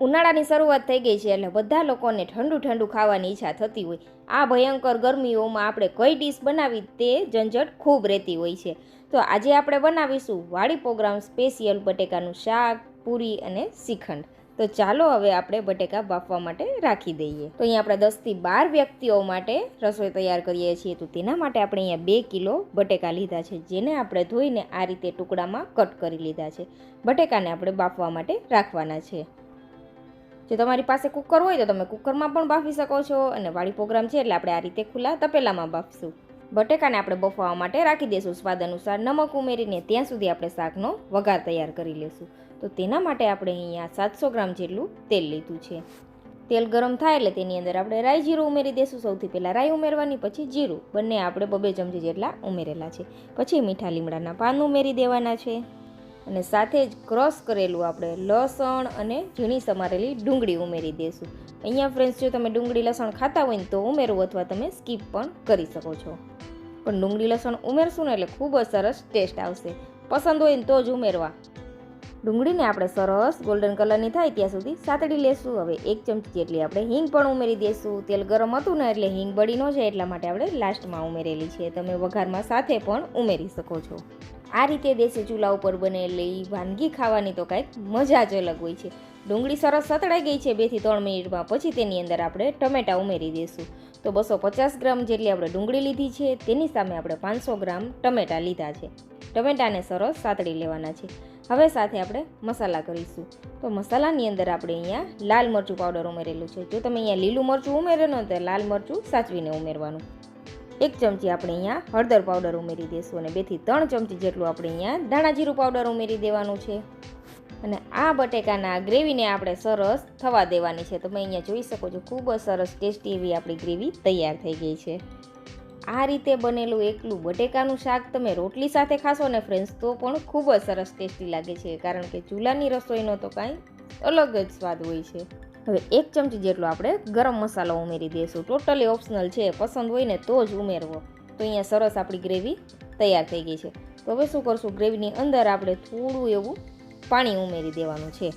ઉનાળાની શરૂઆત થઈ ગઈ છે એટલે બધા લોકોને ઠંડુ ઠંડુ ખાવાની ઈચ્છા થતી હોય. આ ભયંકર ગરમીઓમાં આપણે કઈ ડીશ બનાવી તે ઝંઝટ ખૂબ રહેતી હોય છે. તો આજે આપણે બનાવીશું વાડી પ્રોગ્રામ સ્પેશિયલ બટેકાનું શાક, પૂરી અને શ્રીખંડ. તો ચાલો હવે આપણે બટેકા બાફવા માટે રાખી દઈએ. તો અહીંયા આપણે દસથી બાર વ્યક્તિઓ માટે રસોઈ તૈયાર કરીએ છીએ. તો તેના માટે આપણે અહીંયા બે કિલો બટેકા લીધા છે, જેને આપણે ધોઈને આ રીતે ટુકડામાં કટ કરી લીધા છે. બટેકાને આપણે બાફવા માટે રાખવાના છે. જો તમારી પાસે કુકર હોય તો તમે કુકરમાં પણ બાફી શકો છો અને વાળી પ્રોગ્રામ છે એટલે આપણે આ રીતે ખુલ્લા તપેલામાં બાફશું. બટેકાને આપણે બફાવવા માટે રાખી દઈશું. સ્વાદ અનુસાર નમક ઉમેરીને ત્યાં સુધી આપણે શાકનો વઘાર તૈયાર કરી લઈશું તો તેના માટે આપણે અહીંયા સાતસો ગ્રામ જેટલું તેલ લીધું છે. તેલ ગરમ થાય એટલે તેની અંદર આપણે રાઈ જીરું ઉમેરી દઈશું. સૌથી પહેલાં રાઈ ઉમેરવાની, પછી જીરું. બંને આપણે બબે ચમચી જેટલા ઉમેરેલા છે. પછી મીઠા લીમડાના પાન ઉમેરી દેવાના છે. અને સાથે જ ક્રોસ કરેલું આપણે લસણ અને ઝીણી સમારેલી ડુંગળી ઉમેરી દઈશું. અહીંયા ફ્રેન્ડ્સ જો તમે ડુંગળી લસણ ખાતા હોય ને તો ઉમેરવું અથવા તમે સ્કીપ પણ કરી શકો છો. પણ ડુંગળી લસણ ઉમેરશું ને એટલે ખૂબ જ સરસ ટેસ્ટ આવશે. પસંદ હોય ને તો જ ઉમેરવા. ડુંગળીને આપણે સરસ ગોલ્ડન કલરની થાય ત્યાં સુધી સાતડી લેશું. હવે એક ચમચી જેટલી આપણે હિંગ પણ ઉમેરી દઈશું. તેલ ગરમ હતું ને એટલે હિંગ બળી ન જાય એટલા માટે આપણે લાસ્ટમાં ઉમેરેલી છે. તમે વઘારમાં સાથે પણ ઉમેરી શકો છો. આ રીતે દેશી ચૂલા ઉપર બનેલી વાનગી ખાવાની તો કાંઈક મજા જ અલગ હોય છે. ડુંગળી સરસ સતળાઈ ગઈ છે બેથી ત્રણ મિનિટમાં. પછી તેની અંદર આપણે ટમેટાં ઉમેરી દઈશું તો બસો પચાસ ગ્રામ જેટલી આપણે ડુંગળી લીધી છે, તેની સામે આપણે પાંચસો ગ્રામ ટમેટાં લીધા છે. ટમેટાને સરસ સાતળી લેવાના છે. હવે સાથે આપણે મસાલા કરીશું. તો મસાલાની અંદર આપણે અહીંયા લાલ મરચું પાવડર ઉમેરેલું છે. જો તમે અહીંયા લીલું મરચું ઉમેરેલું તો લાલ મરચું સાચવીને ઉમેરવાનું. એક ચમચી આપણે અહીંયા હળદર પાવડર ઉમેરી દઈશું અને બેથી ત્રણ ચમચી જેટલું આપણે અહીંયા ધાણા જીરું પાવડર ઉમેરી દેવાનું છે. અને આ બટેકાના ગ્રેવીને આપણે સરસ થવા દેવાની છે. તમે અહીંયા જોઈ શકો છો, ખૂબ જ સરસ ટેસ્ટી એવી આપણી ગ્રેવી તૈયાર થઈ ગઈ છે. આ રીતે બનેલું એકલું બટેકાનું શાક તમે રોટલી સાથે ખાશો ને ફ્રેન્ડ્સ તો પણ ખૂબ જ સરસ ટેસ્ટી લાગે છે. કારણ કે ચૂલાની રસોઈનો તો કાંઈ અલગ જ સ્વાદ હોય છે. હવે એક ચમચી જેટલો આપણે ગરમ મસાલો ઉમેરી દઈશું. ટોટલી ઓપ્શનલ છે, પસંદ હોય ને તો જ ઉમેરવો. તો અહીંયા સરસ આપણી ગ્રેવી તૈયાર થઈ ગઈ છે. તો હવે શું કરશું? ગ્રેવીની અંદર આપણે થોડું એવું પાણી ઉમેરી દેવાનું છે.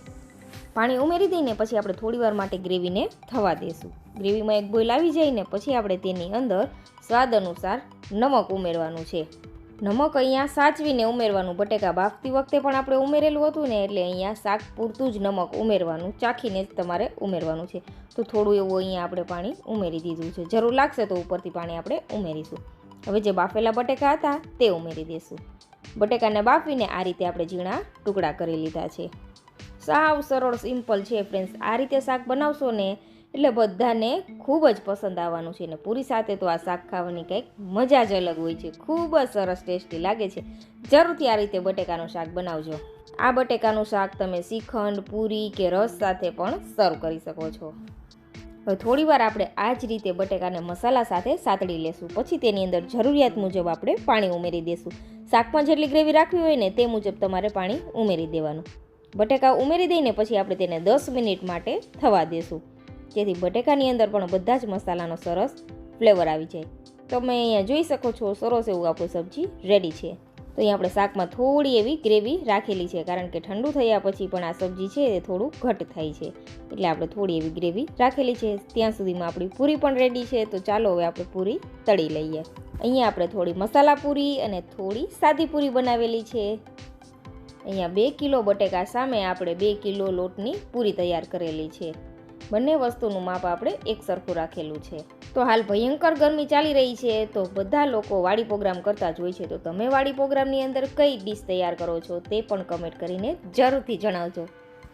પાણી ઉમેરી દઈને પછી આપણે થોડીવાર માટે ગ્રેવીને થવા દઈશું. ગ્રેવીમાં એક બોઇલ આવી જાય ને પછી આપણે તેની અંદર સ્વાદ અનુસાર નમક ઉમેરવાનું છે. નમક અહીંયા સાચવીને ઉમેરવાનું. બટેકા બાફતી વખતે પણ આપણે ઉમેરેલું હતું ને એટલે અહીંયા શાક પૂરતું જ નમક ઉમેરવાનું. ચાખીને જ તમારે ઉમેરવાનું છે. તો થોડું એવું અહીંયા આપણે પાણી ઉમેરી દીધું છે. જરૂર લાગશે તો ઉપરથી પાણી આપણે ઉમેરીશું. હવે જે બાફેલા બટેકા હતા તે ઉમેરી દઈશું બટેકાને બાફીને આ રીતે આપણે ઝીણા ટુકડા કરી લીધા છે. સાવ સરળ, સિમ્પલ છે ફ્રેન્ડ્સ. આ રીતે શાક બનાવશો ને એટલે બધાને ખૂબ જ પસંદ આવવાનું છે ને પૂરી સાથે તો આ શાક ખાવાની કંઈક મજા જ અલગ હોય છે. ખૂબ જ સરસ ટેસ્ટી લાગે છે. જરૂરથી આ રીતે બટેકાનું શાક બનાવજો. આ બટેકાનું શાક તમે શ્રીખંડ, પૂરી કે રસ સાથે પણ સર્વ કરી શકો છો. હવે થોડીવાર આપણે આ જ રીતે બટેકાને મસાલા સાથે સાતડી લેશું. પછી તેની અંદર જરૂરિયાત મુજબ આપણે પાણી ઉમેરી દઈશું શાકમાં જેટલી ગ્રેવી રાખવી હોય ને તે મુજબ તમારે પાણી ઉમેરી દેવાનું. બટેકા ઉમેરી દઈને પછી આપણે તેને દસ મિનિટ માટે થવા દેશું. જેથી બટેકાની અંદર પણ બધા જ મસાલાનો સરસ ફ્લેવર આવી જાય. તમે અહીંયા જોઈ શકો છો, સરસ એવું આપણું સબ્જી રેડી છે. તો અહીંયા આપણે શાકમાં થોડી એવી ગ્રેવી રાખેલી છે, કારણ કે ઠંડુ થયા પછી પણ આ સબ્જી છે એ થોડું ઘટ થાય છે. એટલે આપણે થોડી એવી ગ્રેવી રાખેલી છે. ત્યાં સુધીમાં આપણી પૂરી પણ રેડી છે. તો ચાલો હવે આપણે પૂરી તળી લઈએ. અહીંયા આપણે થોડી મસાલા પૂરી અને થોડી સાદી પૂરી બનાવેલી છે. અહીંયા બે કિલો બટેકા સામે આપણે બે કિલો લોટની પૂરી તૈયાર કરેલી છે. બંને વસ્તુનું માપ આપણે એક સરખું રાખેલું છે. તો હાલ ભયંકર ગરમી ચાલી રહી છે, તો બધા લોકો વાડી પ્રોગ્રામ કરતા જ હોય છે. તો તમે વાડી પ્રોગ્રામની અંદર કઈ ડીશ તૈયાર કરો છો તે પણ કમેન્ટ કરીને જરૂરથી જણાવજો.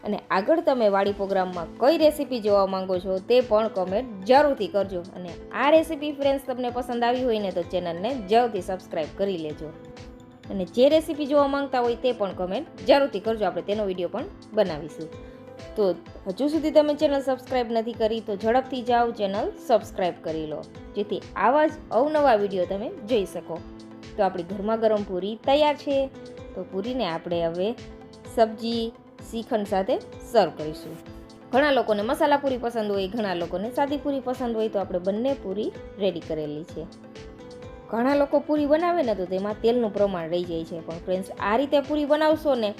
અને આગળ તમે વાડી પ્રોગ્રામમાં કઈ રેસીપી જોવા માંગો છો તે પણ કમેન્ટ જરૂરથી કરજો. અને આ રેસીપી ફ્રેન્ડ્સ તમને પસંદ આવી હોય ને તો ચેનલને જરૂરથી સબસ્ક્રાઈબ કરી લેજો. અને જે રેસીપી જોવા માંગતા હોય તે પણ કમેન્ટ જરૂરથી કરજો. આપણે તેનો વીડિયો પણ બનાવીશું. તો હજુ સુધી તમે ચેનલ સબસ્ક્રાઈબ નથી કરી તો ઝડપથી જાઓ, ચેનલ સબસ્ક્રાઈબ કરી લો, જેથી આવા જ અવનવા વીડિયો તમે જોઈ શકો. તો આપણી ગરમા ગરમ પૂરી તૈયાર છે. તો પૂરીને આપણે હવે સબ્જી, શ્રીખંડ સાથે સર્વ કરીશું. ઘણા લોકોને મસાલા પૂરી પસંદ હોય, ઘણા લોકોને સાદી પૂરી પસંદ હોય, તો આપણે બંને પૂરી રેડી કરેલી છે. ઘણા લોકો પૂરી બનાવે ને તો તેમાં તેલનું પ્રમાણ રહી જાય છે. પણ ફ્રેન્ડ્સ આ રીતે પૂરી બનાવશો ને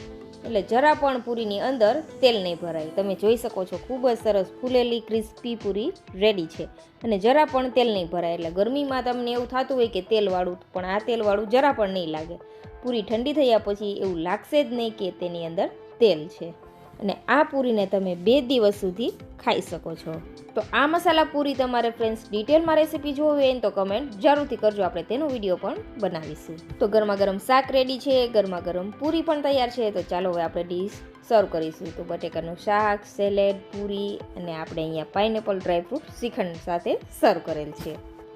એટલે જરા પણ પૂરીની અંદર તેલ નહીં ભરાય. તમે જોઈ શકો છો, ખૂબ જ સરસ ફૂલેલી, ક્રિસ્પી પૂરી રેડી છે. અને જરા પણ તેલ નહીં ભરાય, એટલે ગરમીમાં તમને એવું થતું હોય કે તેલવાળું, પણ આ તેલવાળું જરા પણ નહીં લાગે. પૂરી ઠંડી થયા પછી એવું લાગશે જ નહીં કે તેની અંદર તેલ છે. અને આ પૂરીને તમે બે દિવસ સુધી ખાઈ શકો છો. તો આ મસાલા પૂરી તમારે ફ્રેન્ડ્સ ડિટેલમાં રેસીપી જોવી હોય તો કમેન્ટ જરૂરથી કરજો. આપણે તેનો વીડિયો પણ બનાવીશું. તો ગરમા ગરમ શાક રેડી છે ગરમા ગરમ પૂરી પણ તૈયાર છે. તો ચાલો હવે આપણે ડીશ સર્વ કરીશું. તો બટેકાનું શાક સેલેડ પૂરી અને આપણે અહીંયા પાઇનેપલ ડ્રાયફ્રૂટ શ્રીખંડ સાથે સર્વ કરેલ છે.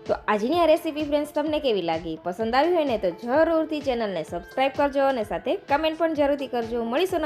તો આજની આ રેસીપી ફ્રેન્ડ્સ તમને કેવી લાગી? પસંદ આવી હોય ને તો જરૂરથી ચેનલને સબસ્ક્રાઈબ કરજો અને સાથે કમેન્ટ પણ જરૂરથી કરજો. મળીશું